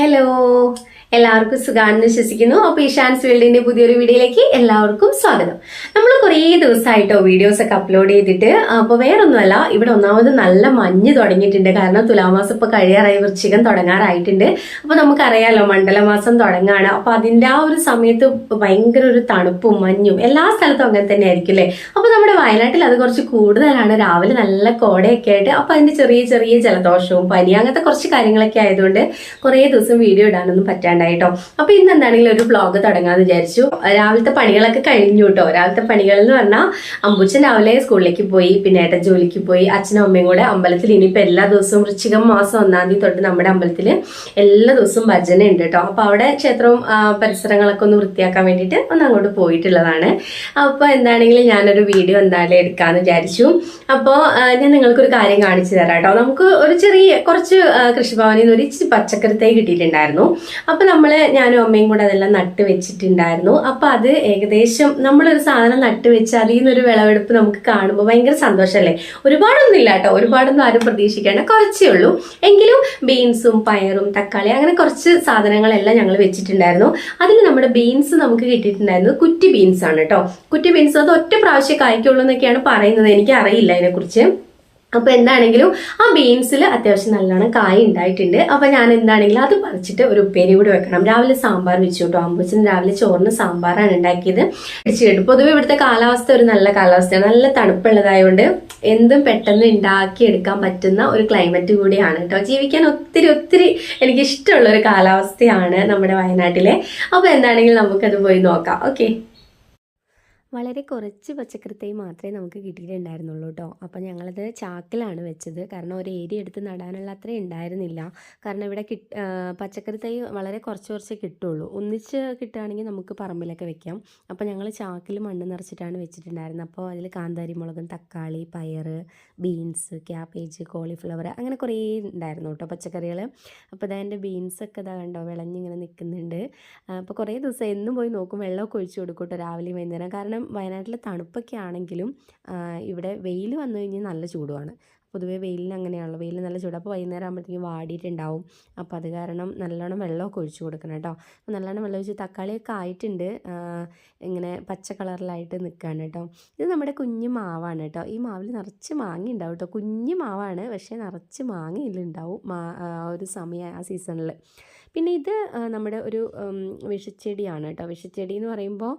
Hello എല്ലാവർക്കും സുഖാണെന്ന് വിശ്വസിക്കുന്നു. അപ്പോൾ ഈഷാൻസ് വേൾഡിന്റെ പുതിയൊരു വീഡിയോയിലേക്ക് എല്ലാവർക്കും സ്വാഗതം. നമ്മൾ കുറേ ദിവസമായിട്ടോ വീഡിയോസ് ഒക്കെ അപ്ലോഡ് ചെയ്തിട്ട് അപ്പോൾ വേറൊന്നുമല്ല ഇവിടെ ഒന്നാമത് നല്ല മഞ്ഞ് തുടങ്ങിയിട്ടുണ്ട്. കാരണം തുലാമാസം ഇപ്പോൾ കഴിയാറായി വൃശ്ചികം തുടങ്ങാറായിട്ടുണ്ട്. അപ്പോൾ നമുക്കറിയാലോ മണ്ഡലമാസം തുടങ്ങാണ്. അപ്പോൾ അതിന്റെ ആ ഒരു സമയത്ത് ഭയങ്കര ഒരു തണുപ്പും മഞ്ഞും എല്ലാ സ്ഥലത്തും അങ്ങനെ തന്നെ ആയിരിക്കും അല്ലേ? അപ്പോൾ നമ്മുടെ വയനാട്ടിൽ അത് കുറച്ച് കൂടുതലാണ്. രാവിലെ നല്ല കോടയൊക്കെ ആയിട്ട് അപ്പോൾ അതിന്റെ ചെറിയ ചെറിയ ജലദോഷവും പനി അങ്ങനത്തെ കുറച്ച് കാര്യങ്ങളൊക്കെ ആയതുകൊണ്ട് കുറേ ദിവസം വീഡിയോ ഇടാനൊന്നും പറ്റാണ്ടായിട്ടോ അപ്പൊ ഇന്ന് എന്താണെങ്കിലും ഒരു വ്ളോഗ് തുടങ്ങാന്ന് വിചാരിച്ചു. രാവിലത്തെ പണികളൊക്കെ കഴിഞ്ഞു കേട്ടോ രാവിലത്തെ പണികൾ എന്ന് പറഞ്ഞാൽ അമ്പുച്ചൻ രാവിലെ സ്കൂളിലേക്ക് പോയി പിന്നെ ഏട്ടൻ ജോലിക്ക് പോയി അച്ഛനും അമ്മയും കൂടെ അമ്പലത്തിൽ ഇനിയിപ്പോ എല്ലാ ദിവസവും വൃശ്ചികം മാസം ഒന്നാം തീയതി തൊട്ട് നമ്മുടെ അമ്പലത്തിൽ എല്ലാ ദിവസവും ഭജന ഉണ്ട് കേട്ടോ അപ്പൊ അവിടെ ക്ഷേത്രവും പരിസരങ്ങളൊക്കെ ഒന്ന് വൃത്തിയാക്കാൻ വേണ്ടിയിട്ട് ഒന്ന് അങ്ങോട്ട് പോയിട്ടുള്ളതാണ്. അപ്പൊ എന്താണെങ്കിലും ഞാനൊരു വീഡിയോ എന്തായാലും എടുക്കാന്ന് വിചാരിച്ചു. അപ്പോൾ ഞാൻ നിങ്ങൾക്കൊരു കാര്യം കാണിച്ചു തരാം കേട്ടോ നമുക്ക് ഒരു ചെറിയ കുറച്ച് കൃഷിഭവനിൽ നിന്ന് ഒരു ഇച്ചിരി പച്ചക്കറി തൈ കിട്ടിയിട്ടുണ്ടായിരുന്നു. അപ്പൊ നമ്മൾ ഞാനും അമ്മയും കൂടെ അതെല്ലാം നട്ട് വെച്ചിട്ടുണ്ടായിരുന്നു. അപ്പൊ അത് ഏകദേശം നമ്മളൊരു സാധനം നട്ട് വെച്ച് അതിൽ നിന്നൊരു വിളവെടുപ്പ് നമുക്ക് കാണുമ്പോൾ ഭയങ്കര സന്തോഷമല്ലേ ഒരുപാടൊന്നും ഇല്ല കേട്ടോ. ഒരുപാടൊന്നും ആരും പ്രതീക്ഷിക്കേണ്ട. കുറച്ചേ ഉള്ളൂ. എങ്കിലും ബീൻസും പയറും തക്കാളി അങ്ങനെ കുറച്ച് സാധനങ്ങളെല്ലാം ഞങ്ങൾ വെച്ചിട്ടുണ്ടായിരുന്നു. അതിൽ നമ്മുടെ ബീൻസ് നമുക്ക് കിട്ടിയിട്ടുണ്ടായിരുന്നത് കുറ്റി ബീൻസ് ആണ് കേട്ടോ. കുറ്റി ബീൻസ് അത് ഒറ്റ പ്രാവശ്യം കായ്ക്കുള്ളൂ എന്നൊക്കെയാണ് പറയുന്നത്. എനിക്ക് അറിയില്ല അതിനെക്കുറിച്ച് അപ്പൊ എന്താണെങ്കിലും ആ ബീൻസിൽ അത്യാവശ്യം നല്ലോണം കായ ഉണ്ടായിട്ടുണ്ട് അപ്പോൾ ഞാൻ എന്താണെങ്കിലും അത് പറിച്ചിട്ട് ഒരു ഉപ്പേരി കൂടി വെക്കണം. രാവിലെ സാമ്പാർ വെച്ചു കേട്ടോ. അമ്പൂച്ചൻ രാവിലെ ചോറിന് സാമ്പാറാണ് ഉണ്ടാക്കിയത് അടിച്ചു കേട്ടു. പൊതുവെ ഇവിടുത്തെ കാലാവസ്ഥ ഒരു നല്ല കാലാവസ്ഥയാണ്. നല്ല തണുപ്പുള്ളതായതുകൊണ്ട് എന്തും പെട്ടെന്ന് ഉണ്ടാക്കിയെടുക്കാൻ പറ്റുന്ന ഒരു ക്ലൈമറ്റ് കൂടിയാണ് കേട്ടോ. ജീവിക്കാൻ ഒത്തിരി ഒത്തിരി എനിക്ക് ഇഷ്ടമുള്ള ഒരു കാലാവസ്ഥയാണ് നമ്മുടെ വയനാട്ടിലെ. അപ്പോൾ എന്താണെങ്കിലും നമുക്കത് പോയി നോക്കാം. ഓക്കെ. വളരെ കുറച്ച് പച്ചക്കറി തൈ മാത്രമേ നമുക്ക് കിട്ടിയിട്ടുണ്ടായിരുന്നുള്ളൂ കേട്ടോ. അപ്പോൾ ഞങ്ങളത് ചാക്കിലാണ് വെച്ചത്. കാരണം ഒരു ഏരിയ എടുത്ത് നടാനുള്ള അത്രയും ഉണ്ടായിരുന്നില്ല. കാരണം ഇവിടെ കിട്ട് പച്ചക്കറി തൈ വളരെ കുറച്ച് കുറച്ച് കിട്ടുള്ളൂ. ഒന്നിച്ച് കിട്ടുകയാണെങ്കിൽ നമുക്ക് പറമ്പിലൊക്കെ വെക്കാം. അപ്പോൾ ഞങ്ങൾ ചാക്കിൽ മണ്ണ് നിറച്ചിട്ടാണ് വെച്ചിട്ടുണ്ടായിരുന്നത്. അപ്പോൾ അതിൽ കാന്താരി മുളകും തക്കാളി പയർ ബീൻസ് ക്യാബേജ് കോളിഫ്ലവർ അങ്ങനെ കുറേ ഉണ്ടായിരുന്നു കേട്ടോ പച്ചക്കറികൾ. അപ്പോൾ ഇതാ എന്റെ ബീൻസൊക്കെ ഇതാ കണ്ടോ വിളഞ്ഞിങ്ങനെ നിൽക്കുന്നുണ്ട്. അപ്പോൾ കുറേ ദിവസം എന്നും പോയി നോക്കും. വെള്ളമൊക്കെ ഒഴിച്ചു കൊടുക്കും കേട്ടോ രാവിലെയും വൈകുന്നേരം. കാരണം വയനാട്ടിൽ തണുപ്പൊക്കെ ആണെങ്കിലും ഇവിടെ വെയിൽ വന്നു കഴിഞ്ഞാൽ നല്ല ചൂടുമാണ്. പൊതുവേ വെയിലിന് അങ്ങനെയാണല്ലോ. വെയിൽ നല്ല ചൂട്. അപ്പോൾ വൈകുന്നേരം ആകുമ്പോഴത്തേക്കും വാടിയിട്ടുണ്ടാവും. അപ്പോൾ അത് കാരണം നല്ലോണം വെള്ളമൊക്കെ ഒഴിച്ചു കൊടുക്കണം കേട്ടോ. അപ്പോൾ നല്ലോണം വെള്ളം ഒഴിച്ച് തക്കാളിയൊക്കെ ആയിട്ടുണ്ട്. ഇങ്ങനെ പച്ച കളറിലായിട്ട് നിൽക്കുകയാണ് കേട്ടോ. ഇത് നമ്മുടെ കുഞ്ഞു മാവാണ് കേട്ടോ. ഈ മാവിൽ നിറച്ച് മാങ്ങി ഉണ്ടാവും കേട്ടോ. കുഞ്ഞു മാവാണ് പക്ഷേ നിറച്ച് മാങ്ങയിലുണ്ടാവും മാ ഒരു സമയം ആ സീസണിൽ പിന്നെ ഇത് നമ്മുടെ ഒരു വിഷച്ചെടിയാണ് കേട്ടോ. വിഷച്ചെടി എന്ന് പറയുമ്പോൾ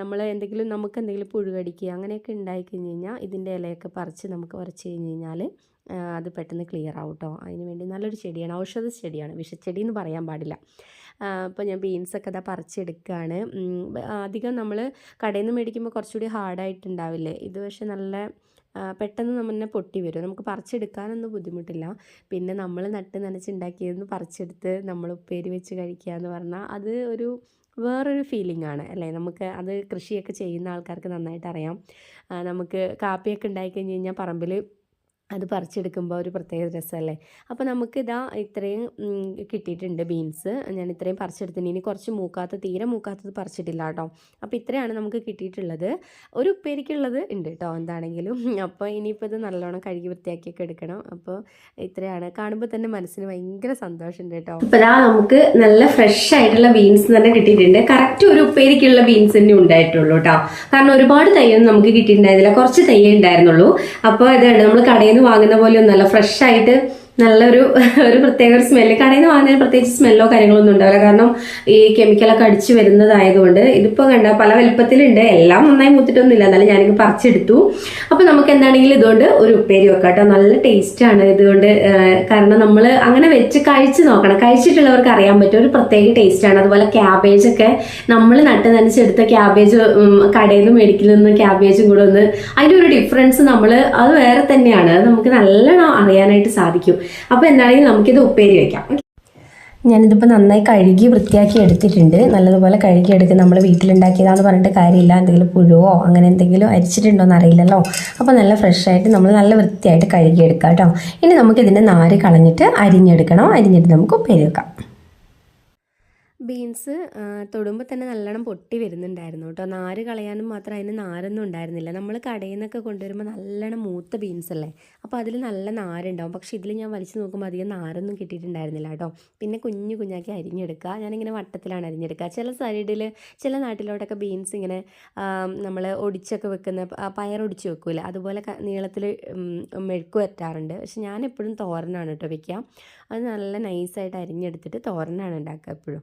നമ്മൾ എന്തെങ്കിലും നമുക്ക് എന്തെങ്കിലും പുഴു കടിക്കുക അങ്ങനെയൊക്കെ ഉണ്ടായി കഴിഞ്ഞ് കഴിഞ്ഞാൽ ഇതിന്റെ ഇലയൊക്കെ പറിച്ച് നമുക്ക് പറിച്ച് കഴിഞ്ഞ് കഴിഞ്ഞാൽ അത് പെട്ടെന്ന് ക്ലിയർ ആവും കേട്ടോ അതിന് വേണ്ടി നല്ലൊരു ചെടിയാണ് ഔഷധ ചെടിയാണ് വിഷച്ചെടി എന്ന് പറയാൻ പാടില്ല. അപ്പോൾ ഞാൻ ബീൻസൊക്കെ അതാ പറിച്ചെടുക്കുകയാണ്. അധികം നമ്മൾ കടയിൽ നിന്ന് മേടിക്കുമ്പോൾ കുറച്ചുകൂടി ഹാർഡായിട്ടുണ്ടാവില്ലേ ഇത് പക്ഷേ നല്ല പെട്ടെന്ന് നമ്മന്നെ പൊട്ടി വരും. നമുക്ക് പറിച്ചെടുക്കാനൊന്നും ബുദ്ധിമുട്ടില്ല. പിന്നെ നമ്മൾ നട്ട് നനച്ചുണ്ടാക്കിയതെന്ന് പറിച്ചെടുത്ത് നമ്മൾ ഉപ്പേരി വെച്ച് കഴിക്കുക എന്ന് പറഞ്ഞാൽ അത് ഒരു വേറൊരു ഫീലിംഗ് ആണ് അല്ലേ? നമുക്ക് അത് കൃഷിയൊക്കെ ചെയ്യുന്ന ആൾക്കാർക്ക് നന്നായിട്ട് അറിയാം. നമുക്ക് കാപ്പിയൊക്കെ ഉണ്ടായി കഴിഞ്ഞ് കഴിഞ്ഞാൽ പറമ്പിൽ അത് പറിച്ചെടുക്കുമ്പോൾ ഒരു പ്രത്യേക രസമല്ലേ അപ്പോൾ നമുക്ക് ഇതാ ഇത്രയും കിട്ടിയിട്ടുണ്ട് ബീൻസ്. ഞാൻ ഇത്രയും പറിച്ചെടുത്തിന് ഇനി കുറച്ച് മൂക്കാത്ത തീരെ മൂക്കാത്തത് പറിച്ചിട്ടില്ല കേട്ടോ. അപ്പോൾ ഇത്രയാണ് നമുക്ക് കിട്ടിയിട്ടുള്ളത്. ഒരു ഉപ്പേരിക്കുള്ളത് ഉണ്ട് കേട്ടോ എന്താണെങ്കിലും. അപ്പോൾ ഇനിയിപ്പോൾ ഇത് നല്ലോണം കഴുകി വൃത്തിയാക്കിയൊക്കെ എടുക്കണം. അപ്പോൾ ഇത്രയാണ്. കാണുമ്പോൾ തന്നെ മനസ്സിന് ഭയങ്കര സന്തോഷമുണ്ട് കേട്ടോ. അപ്പോൾ ഇതാ നമുക്ക് നല്ല ഫ്രഷ് ആയിട്ടുള്ള ബീൻസ് തന്നെ കിട്ടിയിട്ടുണ്ട്. കറക്റ്റ് ഒരു ഉപ്പേരിക്കുള്ള ബീൻസ് തന്നെ ഉണ്ടായിട്ടുള്ളൂ കേട്ടോ. കാരണം ഒരുപാട് തയ്യൊന്നും നമുക്ക് കിട്ടിയിട്ടുണ്ടായിരുന്നില്ല. കുറച്ച് തൈയേ ഉണ്ടായിരുന്നുള്ളൂ. അപ്പോൾ ഇതാണ് നമ്മൾ കടയിൽ നിന്ന് വാങ്ങുന്ന പോലെ ഒന്നല്ല. ഫ്രഷ് ആയിട്ട് നല്ലൊരു ഒരു പ്രത്യേക ഒരു സ്മെല്ല് കടയിൽ നിന്ന് വാങ്ങുന്നതിന് പ്രത്യേകിച്ച് സ്മെല്ലോ കാര്യങ്ങളൊന്നും ഉണ്ടാവില്ല. കാരണം ഈ കെമിക്കലൊക്കെ അടിച്ചു വരുന്നതായതുകൊണ്ട് ഇതിപ്പോൾ കണ്ട പല വലുപ്പത്തിലുണ്ട്. എല്ലാം നന്നായി മൂത്തിട്ടൊന്നുമില്ല. എന്നാലും ഞാനിത് പറിച്ചെടുത്തു. അപ്പോൾ നമുക്ക് എന്താണെങ്കിലും ഇതുകൊണ്ട് ഒരു ഉപ്പേരി വെക്കാം കേട്ടോ. നല്ല ടേസ്റ്റാണ് ഇതുകൊണ്ട്. കാരണം നമ്മൾ അങ്ങനെ വെച്ച് കഴിച്ച് നോക്കണം. കഴിച്ചിട്ടുള്ളവർക്ക് അറിയാൻ പറ്റും. ഒരു പ്രത്യേക ടേസ്റ്റാണ് അതുപോലെ ക്യാബേജ് ഒക്കെ നമ്മൾ നട്ട് നനച്ചെടുത്ത ക്യാബേജ് കടയിൽ നിന്ന് മേടിക്കുന്ന ക്യാബേജും കൂടെ ഒന്ന് അതിന്റെ ഒരു ഡിഫറൻസ് നമ്മൾ അത് വേറെ തന്നെയാണ്. അത് നമുക്ക് നല്ലോണം അറിയാനായിട്ട് സാധിക്കും. അപ്പോൾ എന്താണെങ്കിലും നമുക്കിത് ഉപ്പേരി വെക്കാം. ഞാനിതിപ്പോൾ നന്നായി കഴുകി വൃത്തിയാക്കി എടുത്തിട്ടുണ്ട്. നല്ലതുപോലെ കഴുകി എടുക്കുക നമ്മൾ വീട്ടിലുണ്ടാക്കിയതാന്ന് പറഞ്ഞിട്ട് കാര്യമില്ല. എന്തെങ്കിലും പുഴുവോ അങ്ങനെ എന്തെങ്കിലും അരിച്ചിട്ടുണ്ടോ എന്ന് അറിയില്ലല്ലോ അപ്പോൾ നല്ല ഫ്രഷായിട്ട് നമ്മൾ നല്ല വൃത്തിയായിട്ട് കഴുകി എടുക്കാം കേട്ടോ. ഇനി നമുക്കിതിന്റെ നാര് കളഞ്ഞിട്ട് അരിഞ്ഞെടുക്കണം. അരിഞ്ഞിട്ട് നമുക്ക് ഉപ്പേരി വെക്കാം. ബീൻസ് തൊടുമ്പോൾ തന്നെ നല്ലോണം പൊട്ടി വരുന്നുണ്ടായിരുന്നു കേട്ടോ. നാര് കളയാനും മാത്രം അതിന് നാരൊന്നും ഉണ്ടായിരുന്നില്ല. നമ്മൾ കടയിൽ നിന്നൊക്കെ കൊണ്ടുവരുമ്പോൾ നല്ലോണം മൂത്ത ബീൻസ് അല്ലേ? അപ്പോൾ അതിൽ നല്ല നാരുണ്ടാവും. പക്ഷേ ഇതിൽ ഞാൻ വലിച്ചു നോക്കുമ്പോൾ അധികം നാരൊന്നും കിട്ടിയിട്ടുണ്ടായിരുന്നില്ല കേട്ടോ. പിന്നെ കുഞ്ഞു കുഞ്ഞാക്കി അരിഞ്ഞെടുക്കുക. ഞാനിങ്ങനെ വട്ടത്തിലാണ് അരിഞ്ഞെടുക്കുക. ചില സൈഡിൽ ചില നാട്ടിലോട്ടൊക്കെ ബീൻസ് ഇങ്ങനെ നമ്മൾ ഒടിച്ചൊക്കെ വെക്കുന്ന പയറൊടിച്ച് പയർ ഒടിച്ച് വെക്കൂല. അതുപോലെ നീളത്തിൽ മെഴുക്ക് വറ്റാറുണ്ട്. പക്ഷെ ഞാൻ എപ്പോഴും തോരനാണ് കേട്ടോ വെക്കുക. അത് നല്ല നൈസായിട്ട് അരിഞ്ഞെടുത്തിട്ട് തോരനാണ് ഉണ്ടാക്കുക എപ്പോഴും.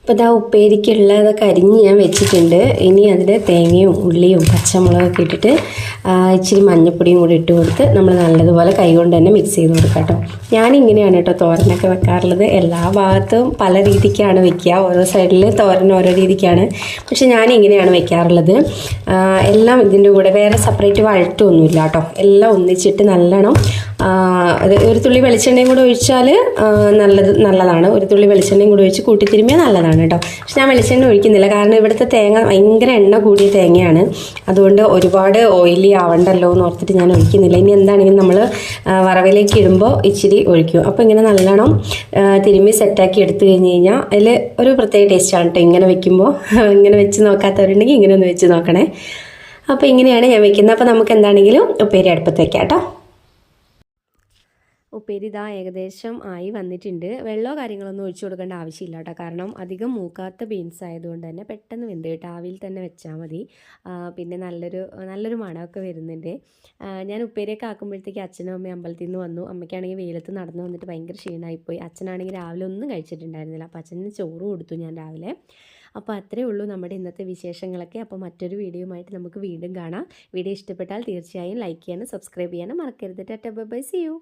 അപ്പോൾ ഇതാ ഉപ്പേരിക്കുള്ളതൊക്കെ അരിഞ്ഞ് ഞാൻ വെച്ചിട്ടുണ്ട്. ഇനി അതിൽ തേങ്ങയും ഉള്ളിയും പച്ചമുളകൊക്കെ ഇട്ടിട്ട് ഇച്ചിരി മഞ്ഞൾപ്പൊടിയും കൂടി ഇട്ട് കൊടുത്ത് നമ്മൾ നല്ലതുപോലെ കൈകൊണ്ട് തന്നെ മിക്സ് ചെയ്ത് കൊടുക്കാം കേട്ടോ. ഞാനിങ്ങനെയാണ് കേട്ടോ തോരനൊക്കെ വെക്കാറുള്ളത്. എല്ലാ ഭാഗത്തും പല രീതിക്കാണ് വെക്കുക. ഓരോ സൈഡിൽ തോരൻ ഓരോ രീതിക്കാണ്. പക്ഷെ ഞാനിങ്ങനെയാണ് വെക്കാറുള്ളത്. എല്ലാം ഇതിന്റെ കൂടെ വേറെ സെപ്പറേറ്റ് വഴറ്റൊന്നുമില്ല കേട്ടോ. എല്ലാം ഒന്നിച്ചിട്ട് നല്ലോണം അത് ഒരു തുള്ളി വെളിച്ചെണ്ണയും കൂടെ ഒഴിച്ചാൽ നല്ലത് നല്ലതാണ്. ഒരു തുള്ളി വെളിച്ചെണ്ണയും കൂടെ ഒഴിച്ച് കൂട്ടി നല്ലതാണ്. കേട്ടോ. പക്ഷെ ഞാൻ വെളിച്ചെണ്ണ ഒഴിക്കുന്നില്ല. കാരണം ഇവിടുത്തെ തേങ്ങ ഭയങ്കര എണ്ണ കൂടിയ തേങ്ങയാണ്. അതുകൊണ്ട് ഒരുപാട് ഓയിലി ആവണ്ടല്ലോ എന്ന് ഓർത്തിട്ട് ഞാൻ ഒഴിക്കുന്നില്ല. ഇനി എന്താണെങ്കിലും നമ്മൾ വറവിലേക്ക് ഇടുമ്പോൾ ഇച്ചിരി ഒഴിക്കും. അപ്പോൾ ഇങ്ങനെ നല്ലോണം തിരുമ്പി സെറ്റാക്കി എടുത്തു കഴിഞ്ഞ് കഴിഞ്ഞാൽ അതിൽ ഒരു പ്രത്യേക ടേസ്റ്റാണ് കേട്ടോ. ഇങ്ങനെ വെക്കുമ്പോൾ ഇങ്ങനെ വെച്ച് നോക്കാത്തവരുണ്ടെങ്കിൽ ഇങ്ങനെ ഒന്ന് വെച്ച് നോക്കണേ. അപ്പോൾ ഇങ്ങനെയാണ് ഞാൻ വെക്കുന്നത്. അപ്പോൾ നമുക്ക് എന്താണെങ്കിലും ഉപ്പേരി അടുപ്പത്ത് കേട്ടോ. ഉപ്പേരി ഇതാ ഏകദേശം ആയി വന്നിട്ടുണ്ട്. വെള്ളമോ കാര്യങ്ങളൊന്നും ഒഴിച്ചു കൊടുക്കേണ്ട ആവശ്യമില്ല കേട്ടോ. കാരണം അധികം മൂക്കാത്ത ബീൻസ് ആയതുകൊണ്ട് തന്നെ പെട്ടെന്ന് വെന്ത് കേട്ടോ. ആവിയിൽ തന്നെ വെച്ചാൽ മതി. പിന്നെ നല്ലൊരു നല്ലൊരു മണമൊക്കെ വരുന്നുണ്ട്. ഞാൻ ഉപ്പേരിയൊക്കെ ആക്കുമ്പോഴത്തേക്ക് അച്ഛനും അമ്മയും അമ്പലത്തിൽ നിന്ന് വന്നു. അമ്മയ്ക്കാണെങ്കിൽ വെയിലത്ത് നടന്നു വന്നിട്ട് ഭയങ്കര ക്ഷീണമായിപ്പോയി അച്ഛനാണെങ്കിൽ രാവിലെ ഒന്നും കഴിച്ചിട്ടുണ്ടായിരുന്നില്ല. അപ്പോൾ അച്ഛന് ചോറ് കൊടുത്തു ഞാൻ രാവിലെ. അപ്പോൾ അത്രേ ഉള്ളൂ നമ്മുടെ ഇന്നത്തെ വിശേഷങ്ങളൊക്കെ. അപ്പോൾ മറ്റൊരു വീഡിയോയുമായിട്ട് നമുക്ക് വീണ്ടും കാണാം. വീഡിയോ ഇഷ്ടപ്പെട്ടാൽ തീർച്ചയായും ലൈക്ക് ചെയ്യാനും സബ്സ്ക്രൈബ് ചെയ്യാനും മറക്കരുത്. Tata by C U